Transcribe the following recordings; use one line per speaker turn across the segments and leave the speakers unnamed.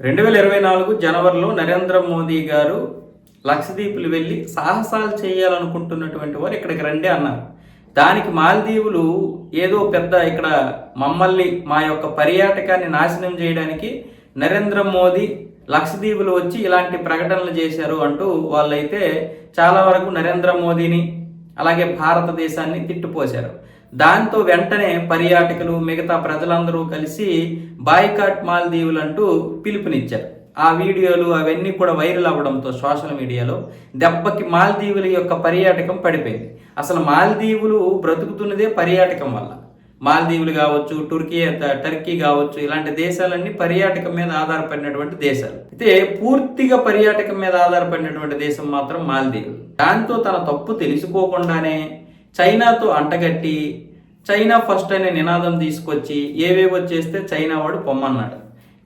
రెండు వేల ఇరవై నాలుగు జనవరిలో నరేంద్ర మోదీ గారు లక్షద్వీపులు వెళ్ళి సాహసాలు చేయాలనుకుంటున్నటువంటి వారు ఇక్కడికి రండి అన్నారు. దానికి మాల్దీవులు ఏదో పెద్ద ఇక్కడ మమ్మల్ని మా యొక్క పర్యాటకాన్ని నాశనం చేయడానికి నరేంద్ర మోదీ లక్షద్వీపులు వచ్చి ఇలాంటి ప్రకటనలు చేశారు అంటూ వాళ్ళైతే చాలా వరకు నరేంద్ర మోదీని అలాగే భారతదేశాన్ని తిట్టుపోశారు. దాంతో వెంటనే పర్యాటకులు మిగతా ప్రజలందరూ కలిసి బాయ్కాట్ మాల్దీవులు అంటూ పిలుపునిచ్చారు. ఆ వీడియోలు అవన్నీ కూడా వైరల్ అవ్వడంతో సోషల్ మీడియాలో దెబ్బకి మాల్దీవుల యొక్క పర్యాటకం పడిపోయింది. అసలు మాల్దీవులు బ్రతుకుతున్నదే పర్యాటకం వల్ల. మాల్దీవులు కావచ్చు టుర్కీ టర్కీ కావచ్చు ఇలాంటి దేశాలన్నీ పర్యాటకం మీద ఆధారపడినటువంటి దేశాలు. అయితే పూర్తిగా పర్యాటకం మీద ఆధారపడినటువంటి దేశం మాత్రం మాల్దీవులు. దాంతో తన తప్పు తెలుసుకోకుండానే చైనాతో అంటగట్టి చైనా ఫస్ట్ అనే నినాదం తీసుకొచ్చి ఏవేవో చేస్తే చైనా వాడు పొమ్మన్నాడు.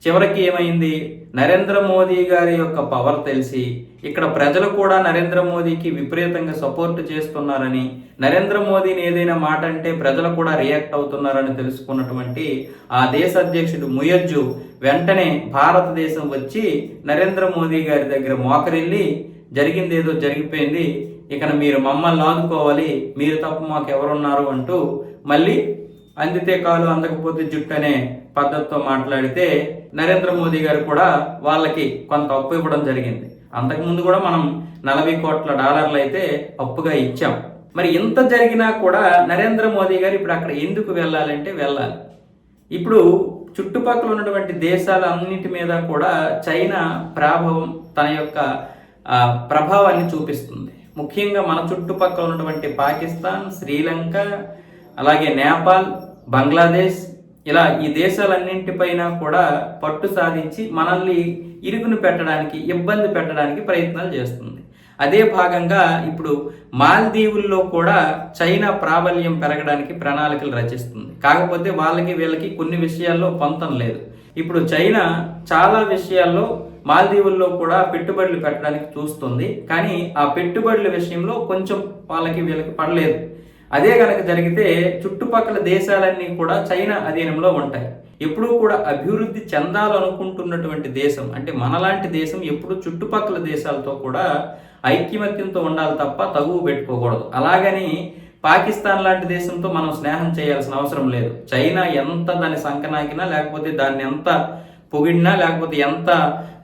చివరికి ఏమైంది? నరేంద్ర మోదీ గారి యొక్క పవర్ తెలిసి ఇక్కడ ప్రజలు కూడా నరేంద్ర మోదీకి విపరీతంగా సపోర్ట్ చేస్తున్నారని నరేంద్ర మోదీని ఏదైనా మాట అంటే ప్రజలు కూడా రియాక్ట్ అవుతున్నారని తెలుసుకున్నటువంటి ఆ దేశ అధ్యక్షుడు ముయజ్జు వెంటనే భారతదేశం వచ్చి నరేంద్ర మోదీ గారి దగ్గర మోకరిల్లి జరిగింది ఏదో జరిగిపోయింది ఇక మీరు మమ్మల్ని ఆదుకోవాలి మీరు తప్ప మాకు ఎవరున్నారు అంటూ మళ్ళీ అందితే కాలు అందకపోతే జుట్టు అనే పద్ధతితో మాట్లాడితే నరేంద్ర మోదీ గారు కూడా వాళ్ళకి కొంత అప్పు ఇవ్వడం జరిగింది. అంతకుముందు కూడా మనం నలభై కోట్ల డాలర్లు అయితే అప్పుగా ఇచ్చాం. మరి ఇంత జరిగినా కూడా నరేంద్ర మోదీ గారు ఇప్పుడు అక్కడ ఎందుకు వెళ్ళాలంటే వెళ్ళాలి. ఇప్పుడు చుట్టుపక్కల ఉన్నటువంటి దేశాలన్నిటి మీద కూడా చైనా ప్రభావం తన యొక్క ప్రభావాన్ని చూపిస్తుంది. ముఖ్యంగా మన చుట్టుపక్కల ఉన్నటువంటి పాకిస్తాన్ శ్రీలంక అలాగే నేపాల్ బంగ్లాదేశ్ ఇలా ఈ దేశాలన్నింటిపైన కూడా పట్టు సాధించి మనల్ని ఇరుకును పెట్టడానికి ఇబ్బంది పెట్టడానికి ప్రయత్నాలు చేస్తుంది. అదే భాగంగా ఇప్పుడు మాల్దీవుల్లో కూడా చైనా ప్రాబల్యం పెరగడానికి ప్రణాళికలు రచిస్తుంది. కాకపోతే వాళ్ళకి వీళ్ళకి కొన్ని విషయాల్లో పొంతం లేదు. ఇప్పుడు చైనా చాలా విషయాల్లో మాల్దీవుల్లో కూడా పెట్టుబడులు పెట్టడానికి చూస్తుంది. కానీ ఆ పెట్టుబడుల విషయంలో కొంచెం వాళ్ళకి వీళ్ళకి పడలేదు. అదే కనుక జరిగితే చుట్టుపక్కల దేశాలన్నీ కూడా చైనా అధీనంలో ఉంటాయి. ఎప్పుడూ కూడా అభివృద్ధి చెందాలనుకుంటున్నటువంటి దేశం అంటే మనలాంటి దేశం ఎప్పుడు చుట్టుపక్కల దేశాలతో కూడా ఐక్యమత్యంతో ఉండాలి తప్ప తగువ పెట్టుకోకూడదు. అలాగని పాకిస్తాన్ లాంటి దేశంతో మనం స్నేహం చేయాల్సిన అవసరం లేదు. చైనా ఎంత దాన్ని సంకనాకినా లేకపోతే దాన్ని ఎంత పొగిడినా లేకపోతే ఎంత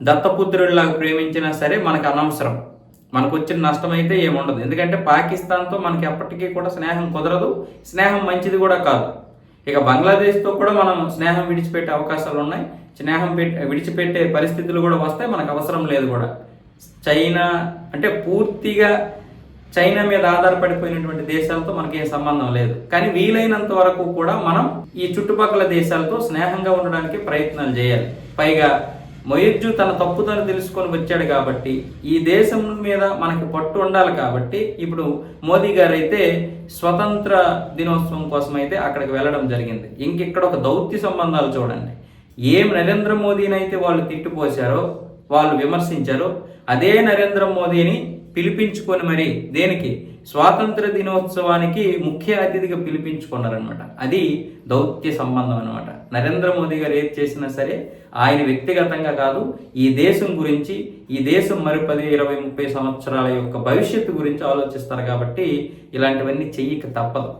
దత్తపుత్రుడిలాగా ప్రేమించినా సరే మనకు అనవసరం. మనకు వచ్చిన నష్టం అయితే ఏముండదు. ఎందుకంటే పాకిస్తాన్తో మనకి ఎప్పటికీ కూడా స్నేహం కుదరదు. స్నేహం మంచిది కూడా కాదు. ఇక బంగ్లాదేశ్తో కూడా మనం స్నేహం విడిచిపెట్టే అవకాశాలు ఉన్నాయి. స్నేహం విడిచిపెట్టే పరిస్థితులు కూడా వస్తాయి. మనకు అవసరం లేదు కూడా. చైనా అంటే పూర్తిగా చైనా మీద ఆధారపడిపోయినటువంటి దేశాలతో మనకి ఏ సంబంధం లేదు. కానీ వీలైనంత వరకు కూడా మనం ఈ చుట్టుపక్కల దేశాలతో స్నేహంగా ఉండడానికి ప్రయత్నాలు చేయాలి. పైగా మొయజ్జు తన తప్పుదని తెలుసుకొని వచ్చాడు కాబట్టి ఈ దేశం మీద మనకి పట్టు ఉండాలి కాబట్టి ఇప్పుడు మోదీ గారు అయితే స్వతంత్ర దినోత్సవం కోసం అయితే అక్కడికి వెళ్ళడం జరిగింది. ఇంకెక్కడ ఒక దౌత్య సంబంధాలు చూడండి. ఏం నరేంద్ర మోదీని అయితే వాళ్ళు తిట్టుపోశారో వాళ్ళు విమర్శించారో అదే నరేంద్ర మోదీని పిలిపించుకొని మరి దేనికి? స్వాతంత్ర దినోత్సవానికి ముఖ్య అతిథిగా పిలిపించుకున్నారనమాట అది దౌత్య సంబంధం అనమాట నరేంద్ర మోదీ గారు ఏది చేసినా సరే ఆయన వ్యక్తిగతంగా కాదు ఈ దేశం గురించి ఈ దేశం మరి పది ఇరవై ముప్పై సంవత్సరాల యొక్క భవిష్యత్తు గురించి ఆలోచిస్తారు కాబట్టి ఇలాంటివన్నీ చెయ్యక తప్పదు.